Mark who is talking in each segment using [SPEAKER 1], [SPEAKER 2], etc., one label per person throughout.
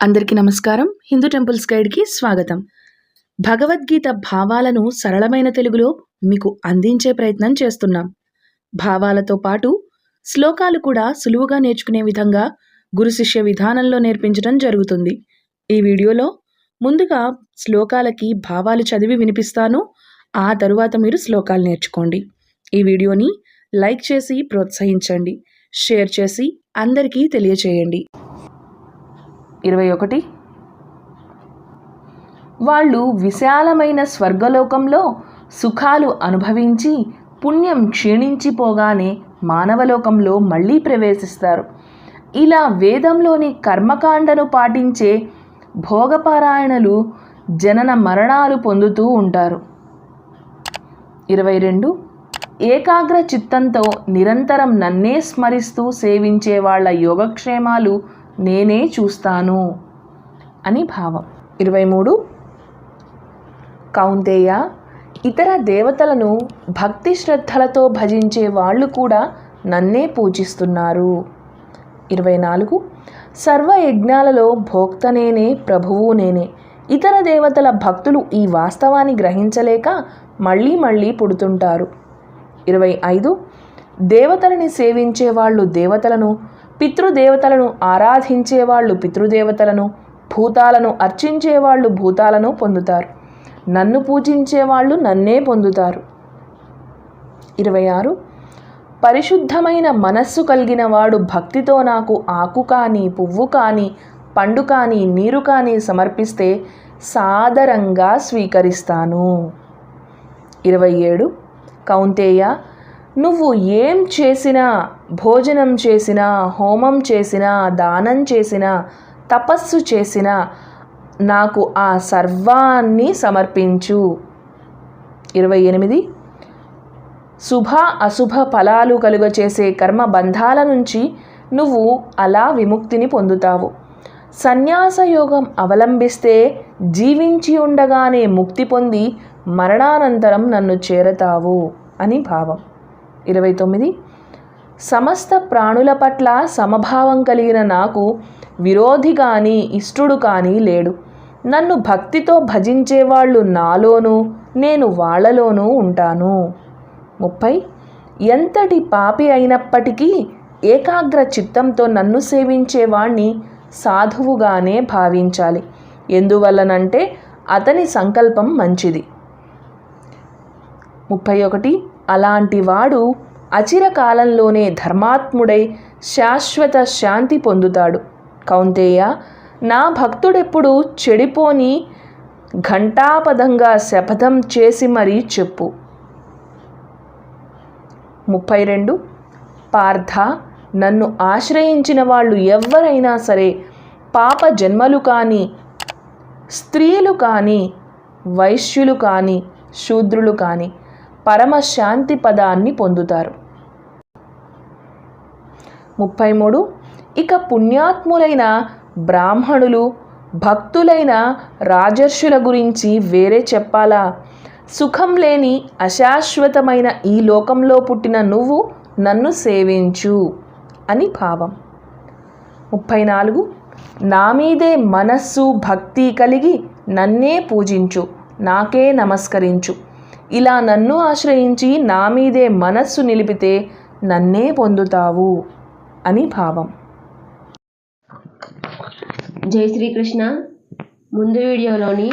[SPEAKER 1] అందరికీ నమస్కారం. హిందూ టెంపుల్స్ గైడ్కి స్వాగతం. భగవద్గీత భావాలను సరళమైన తెలుగులో మీకు అందించే ప్రయత్నం చేస్తున్నాం. భావాలతో పాటు శ్లోకాలు కూడా సులువుగా నేర్చుకునే విధంగా గురు శిష్య విధానంలో నేర్పించడం జరుగుతుంది. ఈ వీడియోలో ముందుగా శ్లోకాలకి భావాలు చదివి వినిపిస్తాను. ఆ తరువాత మీరు శ్లోకాలు నేర్చుకోండి. ఈ వీడియోని లైక్ చేసి ప్రోత్సహించండి. షేర్ చేసి అందరికీ తెలియచేయండి. ఇరవై ఒకటి. వాళ్ళు విశాలమైన స్వర్గలోకంలో సుఖాలు అనుభవించి పుణ్యం క్షీణించిపోగానే మానవలోకంలో మళ్ళీ ప్రవేశిస్తారు. ఇలా వేదంలోని కర్మకాండను పాటించే భోగపారాయణలు జనన మరణాలు పొందుతూ ఉంటారు. ఇరవై రెండు. ఏకాగ్ర చిత్తంతో నిరంతరం నన్నే స్మరిస్తూ సేవించే వాళ్ళ యోగక్షేమాలు నేనే చూస్తాను అని భావం. ఇరవై మూడు. కౌంతేయ ఇతర దేవతలను భక్తి శ్రద్ధలతో భజించే వాళ్ళు కూడా నన్నే పూజిస్తున్నారు. ఇరవై నాలుగు. సర్వ యజ్ఞాలలో భోక్త నేనే ప్రభువు నేనే. ఇతర దేవతల భక్తులు ఈ వాస్తవాన్ని గ్రహించలేక మళ్ళీ మళ్ళీ పుడుతుంటారు. ఇరవై ఐదు. దేవతలని సేవించే వాళ్ళు దేవతలను పితృదేవతలను ఆరాధించే వాళ్ళు పితృదేవతలను భూతాలను అర్చించే వాళ్ళు భూతాలను పొందుతారు. నన్ను పూజించే వాళ్ళు నన్నే పొందుతారు. ఇరవై ఆరు. పరిశుద్ధమైన మనస్సు కలిగిన వాడు భక్తితో నాకు ఆకు కానీ పువ్వు కానీ పండు కానీ నీరు కానీ సమర్పిస్తే సాదరంగా స్వీకరిస్తాను. ఇరవై ఏడు. కౌంతేయ నువ్వు ఏం చేసినా భోజనం చేసినా హోమం చేసినా దానం చేసినా తపస్సు చేసినా నాకు ఆ సర్వాన్ని సమర్పించు. ఇరవై ఎనిమిది. శుభ అశుభ ఫలాలు కలుగచేసే కర్మ బంధాల నుంచి నువ్వు అలా విముక్తిని పొందుతావు. సన్యాస యోగం అవలంబిస్తే జీవించి ఉండగానే ముక్తి పొంది మరణానంతరం నన్ను చేరతావు అని భావం. ఇరవై తొమ్మిది. సమస్త ప్రాణుల పట్ల సమభావం కలిగిన నాకు విరోధి కానీ ఇష్టుడు కానీ లేడు. నన్ను భక్తితో భజించేవాళ్ళు నాలోనూ నేను వాళ్ళలోనూ ఉంటాను. ముప్పై. ఎంతటి పాపి అయినప్పటికీ ఏకాగ్ర చిత్తంతో నన్ను సేవించేవాణ్ణి సాధువుగానే భావించాలి. ఎందువల్లనంటే అతని సంకల్పం మంచిది. ముప్పై ఒకటి. అలాంటి వాడు అచిరకాలంలోనే ధర్మాత్ముడై శాశ్వత శాంతి పొందుతాడు. కౌంతేయ నా భక్తుడెప్పుడు చెడిపోని ఘంటాపదంగా శపథం చేసి మరీ చెప్పు. ముప్పై రెండు. పార్థ నన్ను ఆశ్రయించిన వాళ్ళు ఎవరైనా సరే పాప జన్మలు కానీ స్త్రీలు కానీ వైశ్యులు కానీ శూద్రులు కానీ పరమశాంతి పదాన్ని పొందుతారు. ముప్పై మూడు ఇక పుణ్యాత్ములైన బ్రాహ్మణులు భక్తులైన రాజర్షుల గురించి వేరే చెప్పాలా? సుఖం లేని అశాశ్వతమైన ఈ లోకంలో పుట్టిన నువ్వు నన్ను సేవించు అని భావం. ముప్పై నాలుగు నా మీదే మనస్సు భక్తి కలిగి నన్నే పూజించు నాకే నమస్కరించు. ఇలా నన్ను ఆశ్రయించి నా మీదే మనస్సు నిలిపితే నన్నే పొందుతావు అని భావం.
[SPEAKER 2] జై శ్రీకృష్ణ. ముందు వీడియోలోని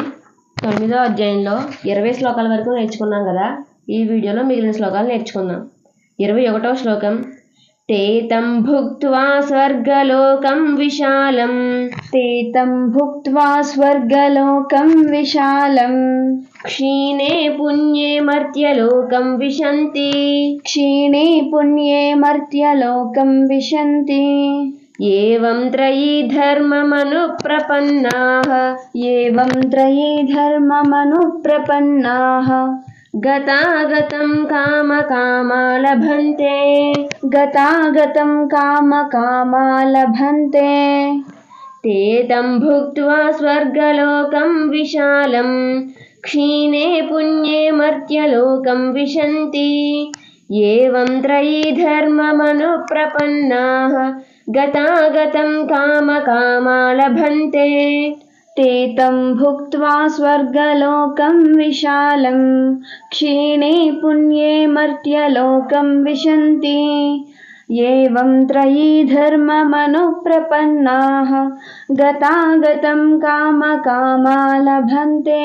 [SPEAKER 2] తొమ్మిదో అధ్యాయంలో ఇరవై శ్లోకాల వరకు నేర్చుకున్నాం కదా. ఈ వీడియోలో మిగిలిన శ్లోకాలు నేర్చుకుందాం. ఇరవై ఒకటవ శ్లోకం ते तं भुक्त्वा स्वर्गलोकं
[SPEAKER 3] विशालं। ते तं भुक्त्वा स्वर्गलोकं विशालम्
[SPEAKER 2] क्षीणे पुण्ये मर्त्यलोकं विशन्ति।
[SPEAKER 3] क्षीणे पुण्ये मर्त्यलोकं विशन्ति।
[SPEAKER 2] एवं त्रयी धर्ममनुप्रपन्नाः।
[SPEAKER 3] एवं त्रयी धर्ममनुप्रपन्नाः।
[SPEAKER 2] गतागतं कामकामा लभन्ते
[SPEAKER 3] गतागतं कामकामा लभन्ते
[SPEAKER 2] ते तं भुक्त्वा स्वर्गलोकं विशालं। क्षीणे पुण्ये मर्त्यलोकं विशन्ति। एवं त्रयी धर्ममनुप्रपन्नाः गतागतं कामकामा लभन्ते
[SPEAKER 3] ते तं भुक्त्वा स्वर्गलोकं विशालं क्षीणे पुण्ये मर्त्यलोकं विशन्ति एवं त्रयी धर्ममनुप्रपन्नाः गतागतं कामकामा लभन्ते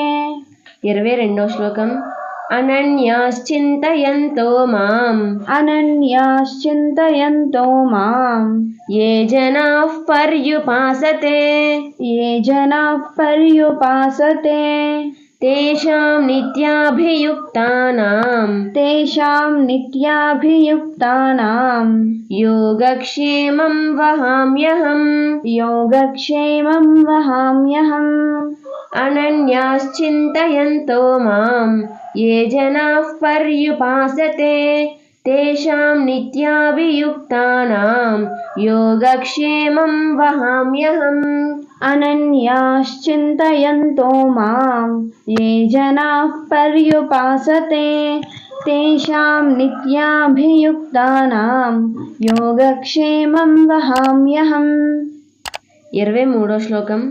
[SPEAKER 2] ఇరవై రెండో శ్లోకం अनन्याश्चिन्तयन्तो माम्।
[SPEAKER 3] अनन्याश्चिन्तयन्तो माम्।
[SPEAKER 2] ये जनाः पर्युपासते।
[SPEAKER 3] ये जनाः पर्युपासते।
[SPEAKER 2] तेषां नित्याभियुक्तानां
[SPEAKER 3] तेषां नित्याभियुक्तानां
[SPEAKER 2] योगक्षेमं वहाम्यहम्।
[SPEAKER 3] योगक्षेमं वहाम्यहम्।
[SPEAKER 2] अनन्याश्चिन्तयन्तो माम्। ఏ జనాః పర్యుపాసతే తేషాం నిత్యాభియుక్తానాం యోగక్షేమం వహామ్యహం
[SPEAKER 3] अनन्याश्चिन्तयन्तो मां ये जनाः पर्युपासते तेषां नित्याभियुक्तानां योगक्षेमं वहाम्यहम्
[SPEAKER 2] ఇరవై మూడో శ్లోకం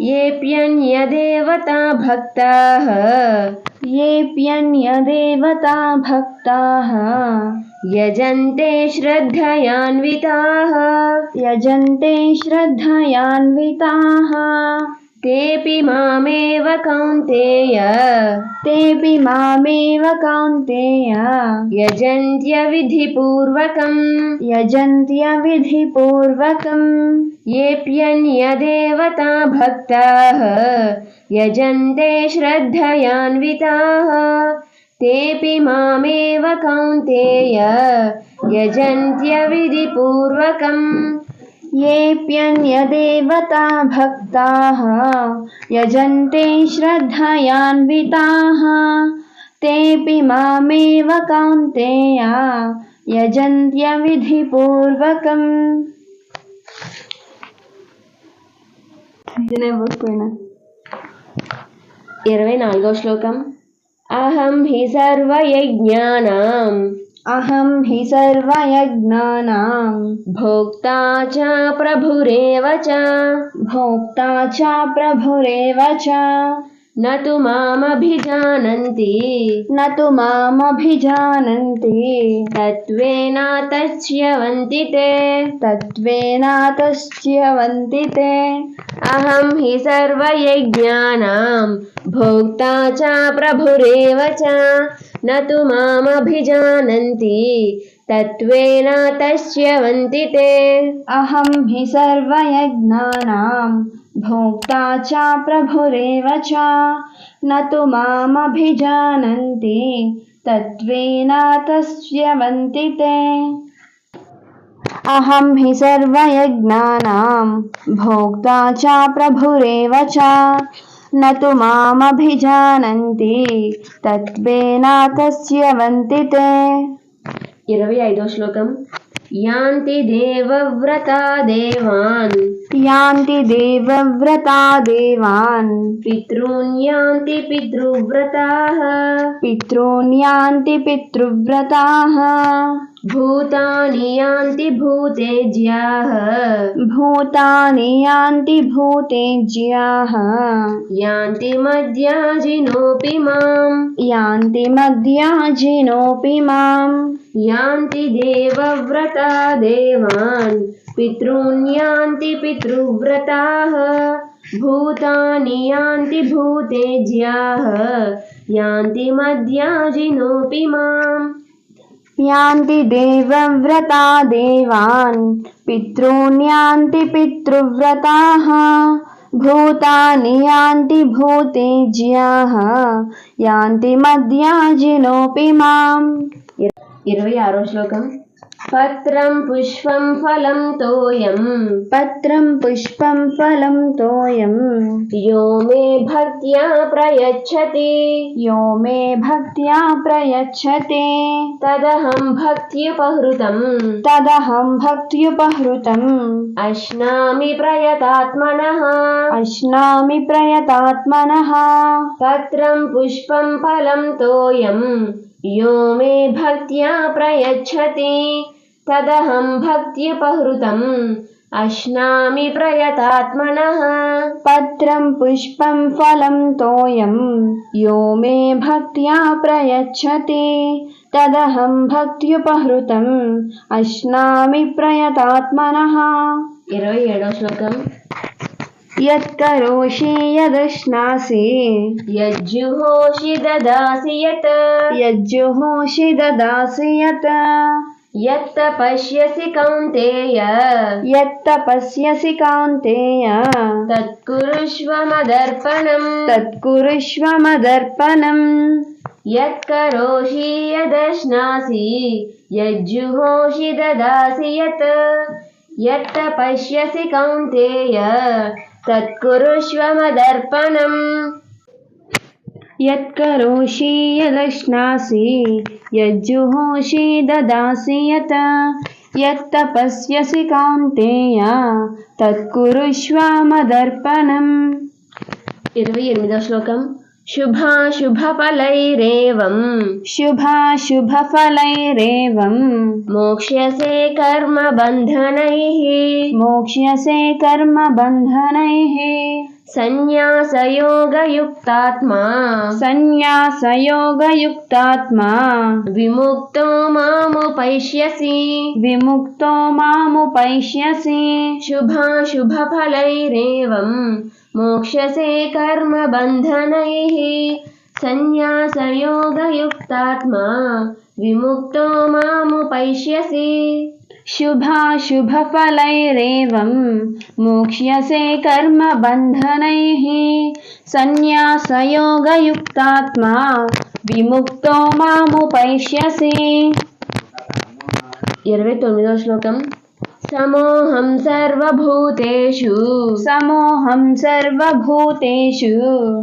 [SPEAKER 2] येऽप्यन्यदेवता भक्ताः।
[SPEAKER 3] येऽप्यन्यदेवता भक्ताः।
[SPEAKER 2] यजन्ते श्रद्धयान्विताः।
[SPEAKER 3] यजन्ते श्रद्धयान्विताः।
[SPEAKER 2] तेपि मामेव कौन्तेय।
[SPEAKER 3] तेपि मामेव कौन्तेय। यजन्त्यविधिपूर्वकम्
[SPEAKER 2] यजन्त्यविधिपूर्वकम् येऽप्यन्यदेवता भक्ताः। यजन्ते श्रद्धयान्विताः। तेऽपि मामेव कौन्तेय। यजन्त्यविधिपूर्वकम्
[SPEAKER 3] येऽप्यन्यदेवता भक्ताः यजन्ते श्रद्धयान्विताः तेऽपि मामेव कौन्तेय यजन्त्यविधिपूर्वकम्
[SPEAKER 2] ఇరవై నాలుగో శ్లోకం అహం హి సర్వయజ్ఞానాం
[SPEAKER 3] अहं हि सर्वयज्ञा
[SPEAKER 2] भोक्ता च प्रभुरेव च।
[SPEAKER 3] भोक्ता च प्रभुरेव च।
[SPEAKER 2] न तु मामभिजानन्ति।
[SPEAKER 3] न तु मामभिजानन्ति।
[SPEAKER 2] तत्त्वेन ते।
[SPEAKER 3] तत्त्वेनातश्च्यवन्ति ते।
[SPEAKER 2] अहं हि सर्वयज्ञानां भोक्ता च प्रभुरेव च। न तु मामभिजानन्ति। तत्त्वेन ते।
[SPEAKER 3] अहं हि सर्वयज्ञानां भोक्ता च, प्रभुरेव च। न तु मामभिजानन्ति, तत्त्वेन तस्यवन्ति ते। अहं हि सर्वयज्ञानां, भोक्ता च, प्रभुरेव च। न तु मामभिजानन्ति, तत्त्वेन तस्यवन्ति ते।
[SPEAKER 2] इरवि ऐदो श्लोकम्। यान्ति देवव्रता देवान्।
[SPEAKER 3] यान्ति देवव्रता देवान्।
[SPEAKER 2] पितॄन् यान्ति पितृव्रताः।
[SPEAKER 3] पितॄन् यान्ति पितृव्रताः।
[SPEAKER 2] भूतानि यान्ति भूतेज्याः।
[SPEAKER 3] भूतानि यान्ति भूतेज्याः।
[SPEAKER 2] यान्ति मध्याजिनोऽपि माम्।
[SPEAKER 3] यान्ति मध्याजिनोऽपि माम्।
[SPEAKER 2] यान्ति देवव्रता देवान्। पितॄन् पितृव्रता पितृव्रताः भूतानि यान्ति भूतेज्याः यान्ति मद्याजिनोऽपि माम्।
[SPEAKER 3] यान्ति देवव्रता देवान् पितॄन् यान्ति पितृव्रताः भूतानि यान्ति भूतेज्याः यान्ति मद्याजिनोऽपि माम्।
[SPEAKER 2] इरवै आरो श्लोकम्। पत्रं पुष्पं फलं तोयं
[SPEAKER 3] पत्रं पुष्पं फलं तोयं
[SPEAKER 2] यो मे भक्त्या प्रयच्छति।
[SPEAKER 3] यो मे भक्त्या प्रयच्छते।
[SPEAKER 2] तदहं भक्त्युपहृतं
[SPEAKER 3] तदहं भक्त्युपहृतम्।
[SPEAKER 2] अश्नामि प्रयतात्मनः।
[SPEAKER 3] अश्नामि प्रयतात्मनः।
[SPEAKER 2] पत्रं पुष्पं फलं तोयम। यो मे भक्त्या प्रयच्छति। తదహం భక్త్యుపహృతం. అశ్నామి ప్రయతాత్మనః.
[SPEAKER 3] పత్రం పుష్పం ఫలం తోయం. యో మే భక్త్యా ప్రయచ్చతి. తదహం భక్త్యుపహృతం. అశ్నామి ప్రయతాత్మనః.
[SPEAKER 2] ఇరవై ఏడవ శ్లోకం.
[SPEAKER 3] యత్కరోషి యదశ్నాసి.
[SPEAKER 2] యజ్జుహోషి దదాసి యత్.
[SPEAKER 3] యజ్జుహోషి దదాసి యత్.
[SPEAKER 2] యత్త పశ్యసి కౌంతేయ.
[SPEAKER 3] యత్తపస్యసి కాంతేయ.
[SPEAKER 2] తత్కురుష్వ మదర్పణం
[SPEAKER 3] తత్కురుష్వ మదర్పణం
[SPEAKER 2] యత్కరోషి యదశ్నాసి. యజ్జుహోషి దదాసి యత్. యత్త పశ్యసి కౌంతేయ. తత్కురుష్వ మదర్పణం
[SPEAKER 3] యత్కరోషి యదశ్నాసి యజ్జుహోషి దదాసి యత యత్తపస్యసి కాంతేయ తత్కురుష్వ మదర్పణం
[SPEAKER 2] ఇరవై ఎనిమిదవ శ్లోకం శుభాశుభఫలైరేవం
[SPEAKER 3] శుభాశుభఫలైరేవం
[SPEAKER 2] మోక్ష్యసే కర్మ బంధనైః
[SPEAKER 3] మోక్ష్యసే కర్మ బంధనైః
[SPEAKER 2] సన్యాసయోగయుక్తాత్మా.
[SPEAKER 3] సన్యాసయోగయుక్తాత్మా.
[SPEAKER 2] విముక్తో మాముపైష్యసి.
[SPEAKER 3] విముక్తో మాముపైష్యసి.
[SPEAKER 2] శుభాశుభఫలైరేవం. మోక్షసే కర్మ బంధనైః సన్యాసయోగయుక్తాత్మా. విముక్తో మాముపైష్యసి.
[SPEAKER 3] మోక్ష్యసే కర్మ బంధనైః సన్యాసయోగయుక్తాత్మా విముక్తో మాముపైష్యసి
[SPEAKER 2] ఇరవై తొమ్మిదవ శ్లోకం. సమోహం సర్వభూతేషు
[SPEAKER 3] సమోహం సర్వభూతేషు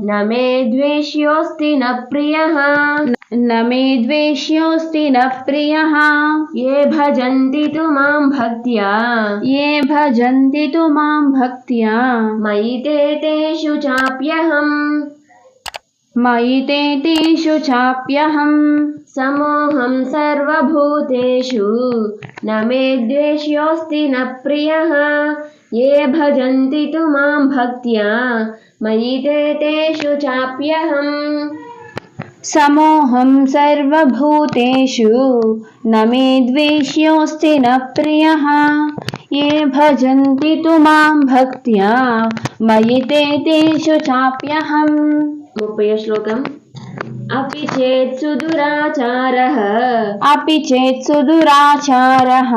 [SPEAKER 2] న మే ద్వేష్యోస్తి న ప్రియః
[SPEAKER 3] न मे द्वेष्योऽस्ति न प्रियः।
[SPEAKER 2] ये भजन्ति तु माँ भक्त्या।
[SPEAKER 3] ये भजन्ति तु माँ भक्त्या।
[SPEAKER 2] मयि ते तेषु चाप्यहम्।
[SPEAKER 3] मयि ते तेषु चाप्यहम्।
[SPEAKER 2] समोऽहं सर्वभूतेषु। न मे द्वेष्योऽस्ति न प्रियः। ये भजन्ति तु माँ भक्त्या। मयि ते तेषु चाप्यहम्।
[SPEAKER 3] समोहम सर्वभूतेषु। न मे द्वेष्योऽस्ति न प्रियः। ये भजन्ति तु माँ भक्त्या। मयि ते तेषु चाप्यहम्।
[SPEAKER 2] मुप्पयश्लोकम् अपि चेत् सुदुराचारः।
[SPEAKER 3] अपि चेत् सुदुराचारः।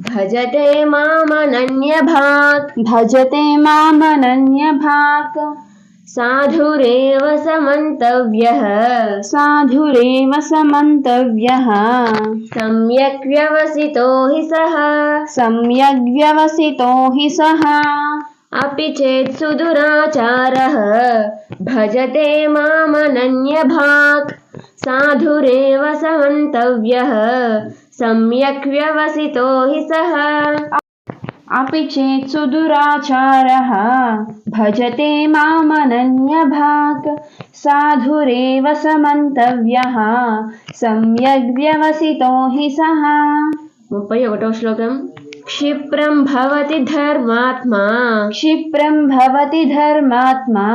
[SPEAKER 2] भजते मामनन्यभाक्।
[SPEAKER 3] भजते मामनन्यभाक्।
[SPEAKER 2] साधुरेव समन्तव्यः।
[SPEAKER 3] साधुरेव समन्तव्यः।
[SPEAKER 2] सम्यक् व्यवसितो हि सः।
[SPEAKER 3] सम्यग् व्यवसितो हि सः।
[SPEAKER 2] अपि चेत् सुदुराचारः। भजते मामनन्यभाक्। साधुरेव समन्तव्यः। सम्यक् व्यवसितो हि सः।
[SPEAKER 3] अपि चेत् सुदुराचारः भजते मामनन्यभाक् साधुरेव समन्तव्यः सम्यग्व्यवसितो हि सः
[SPEAKER 2] ముప్పై ఒకటో శ్లోకం क्षिप्रम भवति धर्मात्मा।
[SPEAKER 3] क्षिप्रम भवति धर्मात्मा।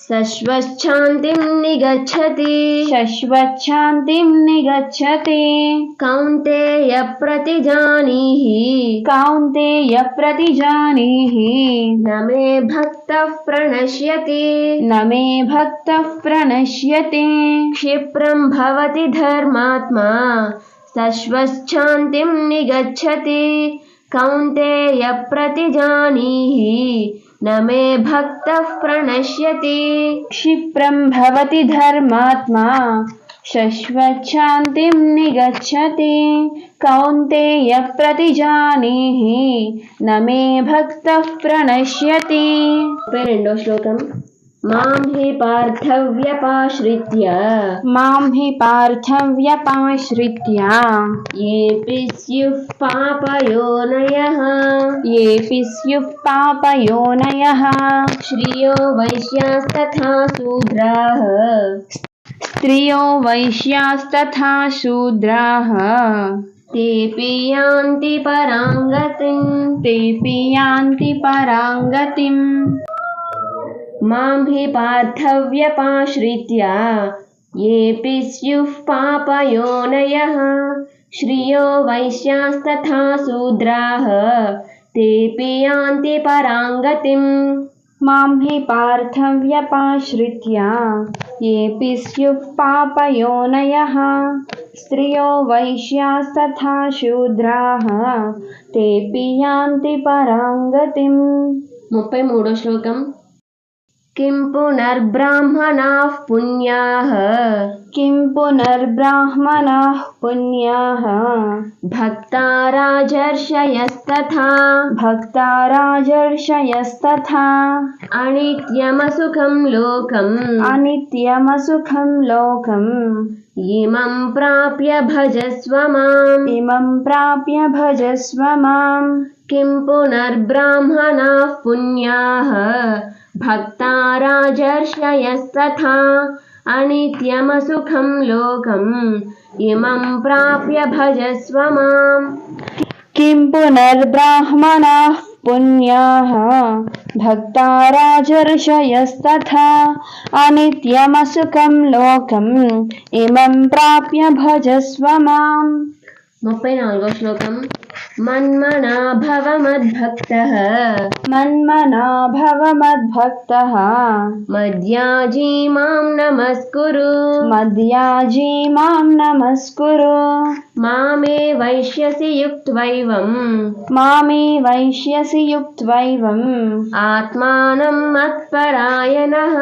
[SPEAKER 2] शश्वच्छान्तिं निगच्छति।
[SPEAKER 3] शश्वच्छान्तिं निगच्छति।
[SPEAKER 2] कौन्तेय प्रतिजानीहि।
[SPEAKER 3] कौन्तेय प्रतिजानीहि।
[SPEAKER 2] न मे भक्तः प्रणश्यति।
[SPEAKER 3] न मे भक्तः प्रणश्यति।
[SPEAKER 2] क्षिप्रं भवति धर्मात्मा। शश्वच्छान्तिं निगच्छति। कौन्तेयप्रतिजानीहि न मे भक्तः प्रणश्यति।
[SPEAKER 3] क्षिप्रं भवति धर्मात्मा शश्वच्छान्तिं निगच्छति। कौन्तेय प्रतिजानीहि न मे भक्तः प्रणश्यति।
[SPEAKER 2] फेरण्डो श्लोकम् माँ हि पार्थव्यपाश्रित्य।
[SPEAKER 3] माँ हि पार्थव्यपाश्रित्य।
[SPEAKER 2] येऽपि स्युः पापयोनयः।
[SPEAKER 3] येऽपि स्युः पापयोनयः।
[SPEAKER 2] श्रियो वैश्यास्तथा शूद्राः।
[SPEAKER 3] स्त्रियो वैश्यास्तथा शूद्राः।
[SPEAKER 2] पराङ्गतिम्। माँ हि पार्थव्यपाश्रित्य। येऽपि स्युः पापयोनयः श्रियो वैश्यास्तथा शूद्राः। तेऽपि यान्ति पराङ्गतिम्।
[SPEAKER 3] माँ हि पार्थव्यपाश्रित्य। येऽपि स्युः पापयोनयः स्त्रियो वैश्यास्तथा शूद्राः। तेऽपि यान्ति पराङ्गतिम्।
[SPEAKER 2] मूडो श्लोकम्। किं पुनर्ब्राह्मणाः पुण्याः?
[SPEAKER 3] किं पुनर्ब्राह्मणाः पुण्याः?
[SPEAKER 2] भक्ता राजर्षयस्तथा
[SPEAKER 3] भक्ता राजर्षयस्तथा
[SPEAKER 2] अनित्यमसुखं लोकम्।
[SPEAKER 3] अनित्यमसुखं लोकम्।
[SPEAKER 2] इमं प्राप्य भजस्व माम्।
[SPEAKER 3] इमं प्राप्य भजस्व माम्।
[SPEAKER 2] किं पुनर्ब्राह्मणाः पुण्याः भक्ता राजर्षयस्तथा अनित्यमसुखं लोकम इमं प्राप्य भजस्व किनर्ब्राह्मण
[SPEAKER 3] किं पुनर्ब्राह्मणाः पुण्याः भक्ता राजर्षयस्तथा अनित्यमसुखं लोकम् इमं प्राप्य भजस्व माम्।
[SPEAKER 2] मुप्पै श्लोकम्।
[SPEAKER 3] मन्मना भव मद्भक्तः
[SPEAKER 2] मन्मना भवमद्भक्तः।
[SPEAKER 3] मद्याजी मां नमस्कुरु।
[SPEAKER 2] मद्याजी मां नमस्कुरु।
[SPEAKER 3] मामे वैश्यसि युक्त्वैवम्।
[SPEAKER 2] मामे वैश्यसि
[SPEAKER 3] युक्त्वैवम्। आत्मानम् मत्परायणः।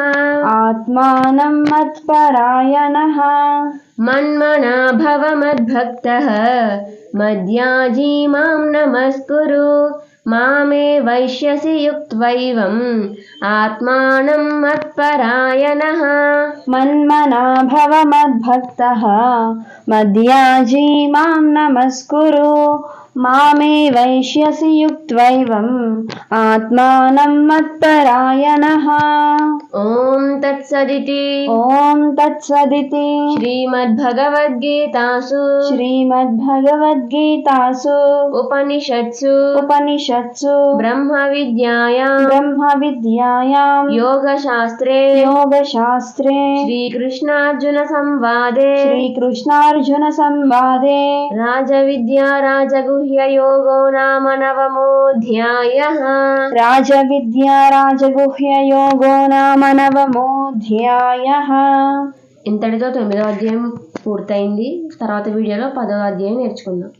[SPEAKER 2] आत्मानम् मत्परायणः। मन्मना भवमद्भक्तः। मद्याजी मां नमस्कुरु मामे वैश्यसि युक्त्वैवम् आत्मानं मत्परायणः
[SPEAKER 3] मन्मना भव मद्भक्तः मद्याजी मां नमस्कुरु మామే వైశ్యసి యుక్త్వైవం. ఆత్మానం మత్పరాయణ.
[SPEAKER 2] ఓం తత్సదితి.
[SPEAKER 3] ఓం తత్సదితి.
[SPEAKER 2] శ్రీమద్భగవద్గీతాసు.
[SPEAKER 3] శ్రీమద్భగవద్గీతాసు.
[SPEAKER 2] ఉపనిషత్సు.
[SPEAKER 3] ఉపనిషత్సు.
[SPEAKER 2] బ్రహ్మ విద్యాయాం
[SPEAKER 3] బ్రహ్మ విద్యాయాం
[SPEAKER 2] యోగశాస్త్రే.
[SPEAKER 3] యోగశాస్త్రే.
[SPEAKER 2] శ్రీకృష్ణార్జున సంవాదే
[SPEAKER 3] శ్రీకృష్ణార్జున సంవాదే
[SPEAKER 2] రాజవిద్యా రాజగుహ్య. రాజగుహ్యయోగో నామ నవమోధ్యాయ రాజ
[SPEAKER 3] राजविद्या రాజగుహ్యయోగో నామ నవమోధ్యాయ
[SPEAKER 2] ఇంతటితో తొమ్మిదో అధ్యాయం పూర్తయింది. తర్వాత వీడియోలో పదో అధ్యాయం నేర్చుకుందాం.